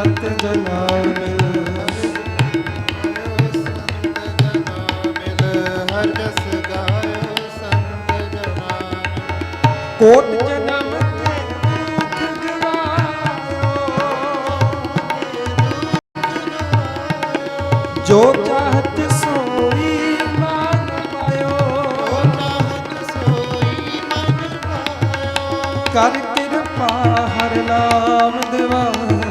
ਸੰਤ ਜਨਾ ਮਿਲ ਹਰ ਜਸ ਗਾਇਓ ਸੰਤ ਜਨਾ ਕੋਟ ਜਨਮ ਕੇ ਦੁਖ ਗਵਾਇਓ ਜੋ ਚਾਹਤ ਸੋਈ ਮਨ ਪਾਇਓ। ਕਰ ਕਿਰਪਾ ਹਰ ਨਾਮ ਦਿਵਾਇਓ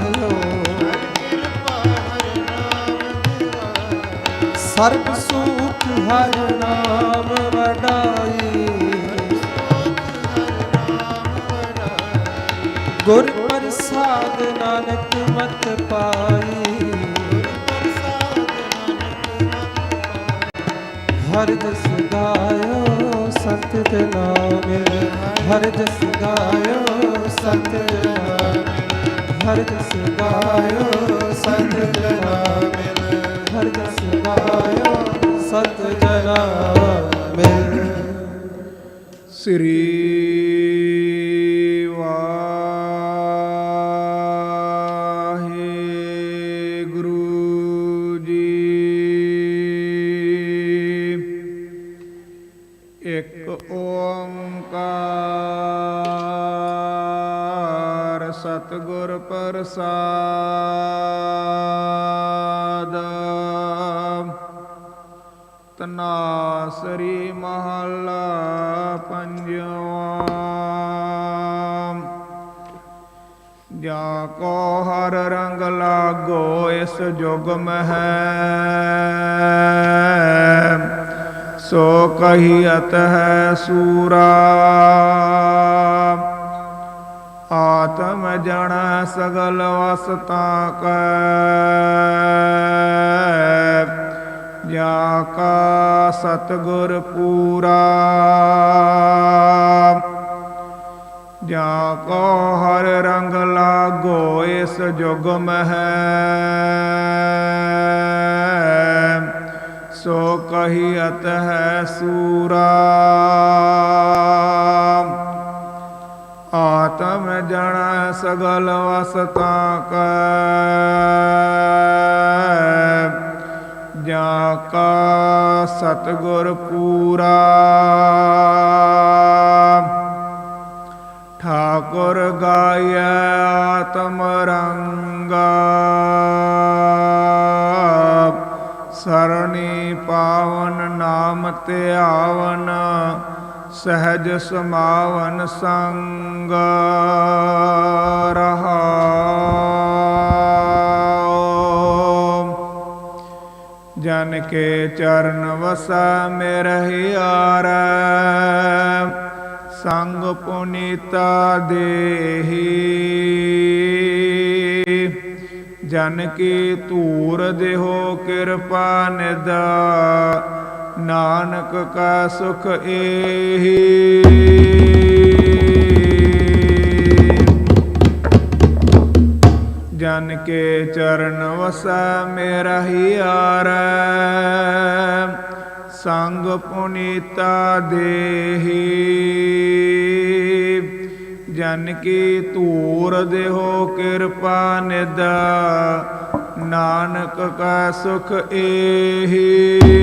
ਸਰਬ ਸੁਖ ਹਰ ਨਾਮ ਵਡਾਈ। ਗੁਰ ਪ੍ਰਸਾਦ ਨਾਨਕ ਮਤ ਪਾਈ। ਹਰ ਜਸ ਗਾਇਓ ਸੰਤ ਦੇ ਨਾਮੇ। ਹਰ ਜਸ ਗਾਇਓ ਸੰਤ ਦੇ ਨਾਮੇ। ਹਰ ਜਸ ਗਾਇਓ ਸੰਤ ਦੇ ਨਾਮੇ। ਹਰ ਜਸ ਗਾਇਓ ਸੰਤ ਜਨਾ ਮਿਲ। ਸ੍ਰੀ ਵਾਹਿਗੁਰੂ ਜੀ। ਇੱਕ ਓੰਕਾਰ ਸਤਿਗੁਰ ਪ੍ਰਸਾਦ। ਤਨਾਸਰੀ ਮਹੱਲਾ ਪੰਜਵਾਂ ਜਾ ਕੋ ਹਰ ਰੰਗ ਲਾਗੋ ਇਸ ਜੁਗ ਮਹਿ ਸੋ ਕਹੀਅਤ ਹੈ ਸੂਰਾ ਆਤਮ ਜਣ ਸਗਲ ਵਸਤਾ ਕੈ ਜਾ ਕਾ ਸਤਗੁਰ ਪੂਰਾ। ਜਾ ਕੋ ਹਰ ਰੰਗ ਲਾਗੋ ਇਸ ਜੁਗ ਮਹਿ। ਸੋ ਕਹੀ ਅਤ ਹੈ ਸੂਰਾ। ਆਤਮ ਜਣ ਸਗਲ ਵਸਤਾ ਕੈ। ਜਾ ਕਾ ਸਤਗੁਰ ਪੂਰਾ। ਠਾਕੁਰ ਗਾਇਆ ਆਤਮ ਰੰਗਾ। ਸਰਣੀ ਪਾਵਨ ਨਾਮ ਧਿਆਵਨ ਸਹਿਜ ਸਮਾਵਨ ਸੰਗ। ਜਨ ਕੇ ਚਰਨ ਵਸੈ, ਮੇਰਹਿ ਆਰੈ ਸੰਗ ਪੁਨੀਤਾ ਦੇਹੀ। ਜਨ ਕੀ ਧੂਰ ਦੇਹੋ, ਕਿਰਪਾ ਨਿਦਾ ਨਾਨਕ ਕਾ ਸੁਖ ਏਹੀ। ਜਨ ਕੇ ਚਰਨ ਵਸੈ, ਮੇਰਾ ਹੀ ਆਰੈ। ਸੰਗ ਪੁਨੀਤਾ ਦੇਹੀ। ਜਨ ਕੀ ਧੂਰ ਦੇਹੋ, ਕਿਰਪਾ ਨਿਦ ਨਾਨਕ ਕਾ ਸੁਖ ਏਹੀ।